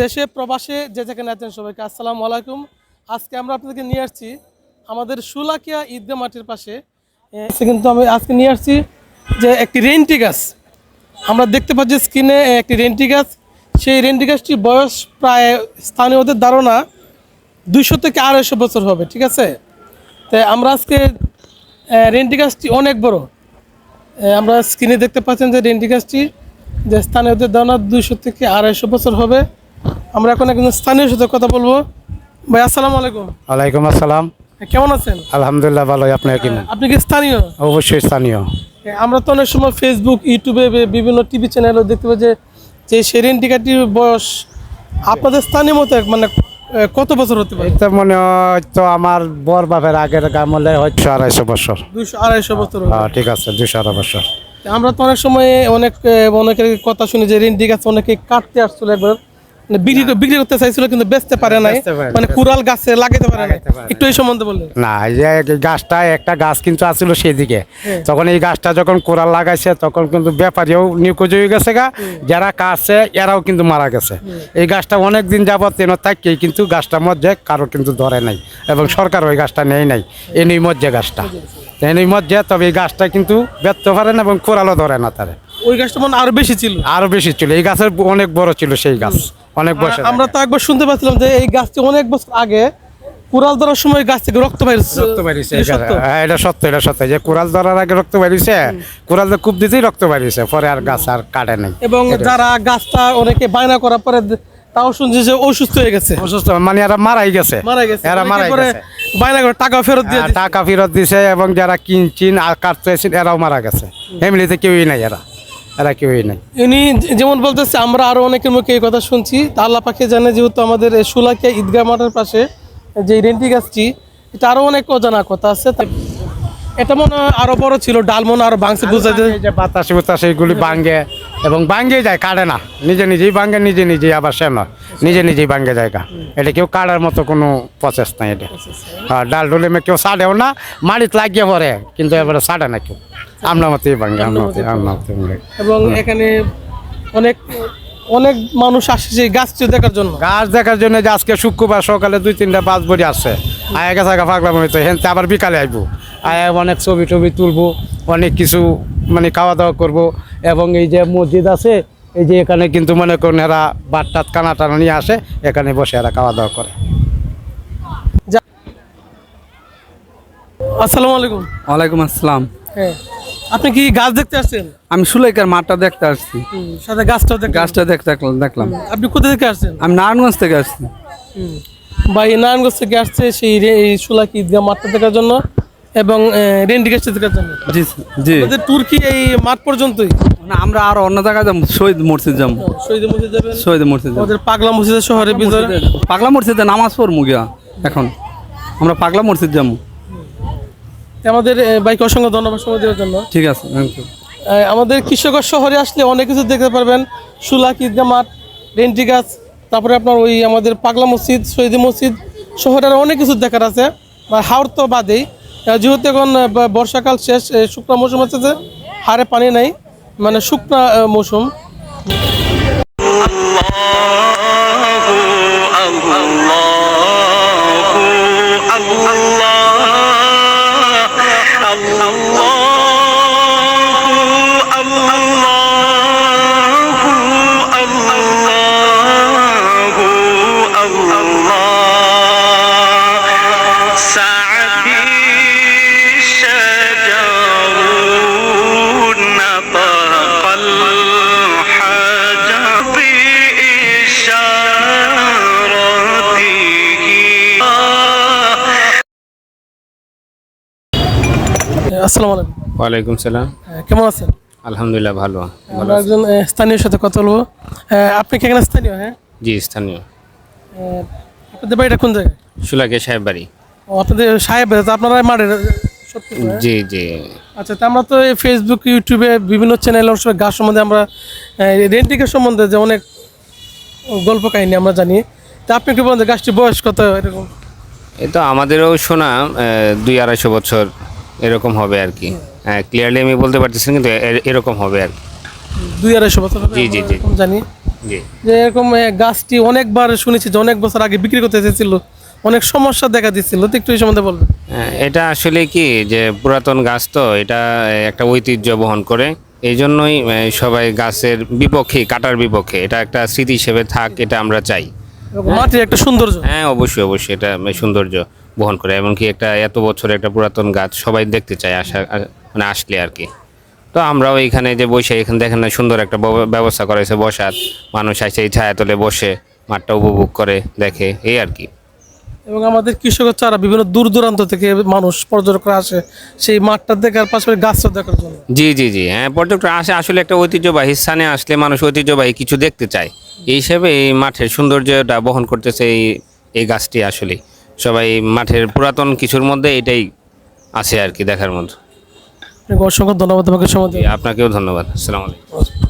দেশে, প্রবাসে যে যেখানে আছেন সবাইকে আসসালামু আলাইকুম। আজকে আমরা আপনাদেরকে নিয়ে আসছি আমাদের সুলাকিয়া ঈদগাহ মাটির পাশে। আজকে কিন্তু আমি আজকে নিয়ে আসছি যে একটি রেন্টি গাছ। আমরা দেখতে পাচ্ছি স্ক্রিনে একটি রেন্টি গাছ। সেই রেন্টি গাছটির বয়স প্রায় স্থানীয়দের ধারণা দুইশো থেকে আড়াইশো বছর হবে, ঠিক আছে? তাই আমরা আজকে রেন্টি গাছটি অনেক বড়। আমরা স্ক্রিনে দেখতে পাচ্ছেন যে রেন্টি গাছটি যে স্থানীয়দের ধারণা দুইশো থেকে আড়াইশো বছর হবে। আমরা এখন একজন স্থানীয় সাথে কথা বলব। ভাই আসসালামু আলাইকুম। ওয়ালাইকুম আসসালাম। কেমন আছেন? আলহামদুলিল্লাহ ভালোই আপনার কি আপনি কি স্থানীয়? অবশ্যই স্থানীয়। আমরা তো অনেক সময় ফেসবুক ইউটিউবে বিভিন্ন টিভি চ্যানেলও দেখতে পাই যে যে সেরেন টিকাটির বয়স আপনাদের স্থানীয় মতো মানে কত বছর হতে পারে? এটা মনে হয় তো আমার বর বাপের আগের গামলে হচ্ছে আড়াইশো বছর। দুশো আড়াইশো বছর হ্যাঁ ঠিক আছে দুশো আড়াই বছর। আমরা তো অনেক সময় অনেক অনেকের কথা শুনি যে ঋণ দিচ্ছে অনেকে কাটতে আসছিল একবার। বিক্রি বিক্রি করতে চাইছিল কিন্তু বেচতে পারে নাই। মানে কুড়াল গাছে লাগাইতে পারে একটু এই সম্বন্ধে বললেন না এই যে গাছটা একটা গাছ কিন্তু সেদিকে। হ্যাঁ। তখন এই গাছটা যখন কোরাল লাগাইছে তখন কিন্তু ব্যাপারীও নিখোঁজ হয়ে গেছে গা। যারা কাটছে এরাও কিন্তু মারা গেছে। এই গাছটা অনেক দিন যাবত তেন থাকেই কিন্তু গাছটার মধ্যে কারও কিন্তু ধরে নাই। এবং সরকার ওই গাছটা নেই। নাই এনেই মধ্যে গাছটা এনেই মধ্যে তবে এই গাছটা কিন্তু ব্যর্থ পারে না এবং কোরালও ধরে না তারে। ওই গাছটা মনে আরও বেশি ছিল। আরও বেশি ছিল। এই গাছের অনেক বড় ছিল সেই গাছ। অনেক বছর আমরা তো একবার শুনতে পাচ্ছিলাম যে এই গাছটি অনেক বছর আগে কুড়াল ধরার সময় গাছ থেকে রক্ত বাইরে রক্ত বাড়িছে হ্যাঁ এটা সত্য এটা সত্য। যে কোরাল ধরার আগে রক্ত বাড়িছে কোরাল কূপ দিতেই রক্ত বাড়িছে পরে আর গাছ আর কাটে নাই। এবং যারা গাছটা অনেকে বায়না করার পরে তাও শুনছি যে অসুস্থ হয়ে গেছে। অসুস্থ মানে এরা মারাই গেছে। মারা গেছে। এরা মারাই গেছে। বায়না করে টাকা ফেরত দিয়ে হ্যাঁ। টাকা ফেরত দিছে এবং যারা কিনচিন আর কাটতেছেন এরাও মারা গেছে। ফ্যামিলিতে কেউই নাই এরা। এরা কেউই নাই। ইনি যেমন বলতেছে আমরা আরও অনেকের মুখে এই কথা শুনছি। তা আল্লাহ পাখি জানে যেহেতু আমাদের সুলাকিয়া ঈদগাহ মাঠের পাশে যে রেন্টি গাছটি এটা আরও অনেক অজানা কথা আছে। এটা মনে হয় আরও বড় ছিল ডাল মনে আরও এই যে বাতাসে বাতাসে এগুলি ভাঙ্গে এবং ভাঙ্গে যায় কাটে না। নিজে নিজেই ভাঙ্গে নিজে নিজেই আবার সে নয় নিজে নিজেই ভাঙ্গে যায় গা। এটা কেউ কাটার মতো কোনো প্রসেস নাই এটা। হ্যাঁ ডাল ডুলে মে কেউ সাড়েও না মাড়িত লাগিয়ে পরে কিন্তু এবারে সাড়ে না কেউ। আমরা মতেই ভাঙ্গে আমরা মতে আমরা মতে এবং এখানে অনেক অনেক মানুষ আসছে গাছটি দেখার জন্য। গাছ দেখার জন্য যে আজকে শুক্রবার সকালে দুই তিনটা বাস বড়ি আসছে। আয়া গেছে আগা ফাঁকলাম হইতো হেনতে আবার বিকালে আসব আয়া অনেক ছবি টবি তুলবো অনেক কিছু মানে খাওয়া দাওয়া করব। এবং এই যে মসজিদ আছে এই যে এখানে কিন্তু মনে করেন এরা বাট টাত কানা টানা নিয়ে আসে এখানে বসে এরা খাওয়া দাওয়া করে। আসসালামু আলাইকুম। ওয়ালাইকুম আসসালাম। হ্যাঁ। আপনি কি গাছ দেখতে আসছেন? আমি সুলাইকার মাঠটা দেখতে আসছি। সাথে গাছটাও গাছটা দেখতে দেখলাম- দেখলাম আপনি কোথা থেকে আসছেন? আমি নারায়ণগঞ্জ থেকে আসছি। ভাই নারায়ণগঞ্জ থেকে আসছে সেই সুলাকি ঈদগাহ মাঠটা দেখার জন্য। এবং রেন্ডি জন্য? জি জি। আমাদের তুর্কি এই মাঠ পর্যন্তই? না আমরা আর অন্য জায়গায় যাব। শহীদ মসজিদ যাব। শহীদ মসজিদ যাবেন? শহীদ মসজিদ আমাদের পাগলা মসজিদের শহরের ভিতরে পাগলা মসজিদে নামাজ পড়ব গিয়া এখন। আমরা পাগলা মসজিদ যাব। আমাদের ভাইকে অসংখ্য ধন্যবাদ সময় দেওয়ার জন্য। ঠিক আছে you. আহ, আমাদের কৃষকর শহরে আসলে অনেক কিছু দেখতে পারবেন। সুলাক ঈদগাহ মাঠ রেন্টি গাছ তারপরে আপনার ওই আমাদের পাগলা মসজিদ শহীদ মসজিদ শহরের অনেক কিছু দেখার আছে। হাওড় তো বাদেই। যেহেতু এখন বর্ষাকাল শেষ শুকনা মৌসুম আছে যে, হারে পানি নাই মানে শুকনা মৌসুম। Allah আসসালামু আলাইকুম। ওয়ালাইকুম সালাম। কেমন আছেন? আলহামদুলিল্লাহ ভালো। আমরা একজন স্থানীয় সাথে কথা বলব। আপনি কি এখানে স্থানীয় হ্যাঁ? জি স্থানীয়। আপনাদের বাড়িটা কোন জায়গায়? সুলাকে সাহেব বাড়ি। ও, আপনাদের সাহেব তো আপনারা মাঠের সত্যি হ্যাঁ? জি জি। আচ্ছা তা আমরা তো এই ফেসবুক ইউটিউবে বিভিন্ন চ্যানেল অবশ্য গাছ সম্বন্ধে আমরা রেন্টিকের সম্বন্ধে যে অনেক গল্প কাহিনী আমরা জানি। তা আপনি কি বলেন গাছটি বয়স কত এরকম? তো আমাদেরও শোনা দুই আড়াইশো বছর। এরকম হবে আর কি। হ্যাঁ ক্লিয়ারলি আমি বলতে পারতেছি কিন্তু এরকম হবে আর কি। দুই আড়াইশো বছর জি, জি, জি। জানি। জি। যে এরকম গাছটি অনেকবার শুনেছি যে অনেক বছর আগে বিক্রি করতে এসেছিল। অনেক সমস্যা দেখা দিচ্ছিল তো একটু এই সম্বন্ধে বলবেন। হ্যাঁ, এটা আসলে কি যে পুরাতন গাছ তো এটা একটা ঐতিহ্য বহন করে। এই জন্যই সবাই গাছের বিপক্ষে কাটার বিপক্ষে এটা একটা স্মৃতি হিসেবে থাক এটা আমরা চাই। মাটির একটা সৌন্দর্য। হ্যাঁ অবশ্যই অবশ্যই এটা সৌন্দর্য। বহন করে এমনকি একটা এত বছর একটা পুরাতন গাছ সবাই দেখতে চায় আসা মানে আসলে আর কি। তো আমরাও এখানে যে বসে এখানে দেখেন না সুন্দর একটা ব্যবস্থা করা হয়েছে বসার। মানুষ আসে এই ছায়া তলে বসে মাঠটা উপভোগ করে দেখে এই আর কি। এবং আমাদের কৃষকের চারা বিভিন্ন দূর দূরান্ত থেকে মানুষ পর্যটকরা আসে সেই মাঠটা দেখার পাশাপাশি গাছটা দেখার জন্য। জি জি জি হ্যাঁ পর্যটক আসে আসলে একটা ঐতিহ্যবাহী স্থানে আসলে মানুষ ঐতিহ্যবাহী কিছু দেখতে চায়। এই হিসেবে এই মাঠের সৌন্দর্যটা বহন করতেছে এই এই গাছটি আসলে সবাই মাঠের পুরাতন কিছুর মধ্যে এটাই আছে আর কি দেখার মতো। অসংখ্য ধন্যবাদ তোমাকে সময় আপনাকেও ধন্যবাদ। আসসালামু আলাইকুম।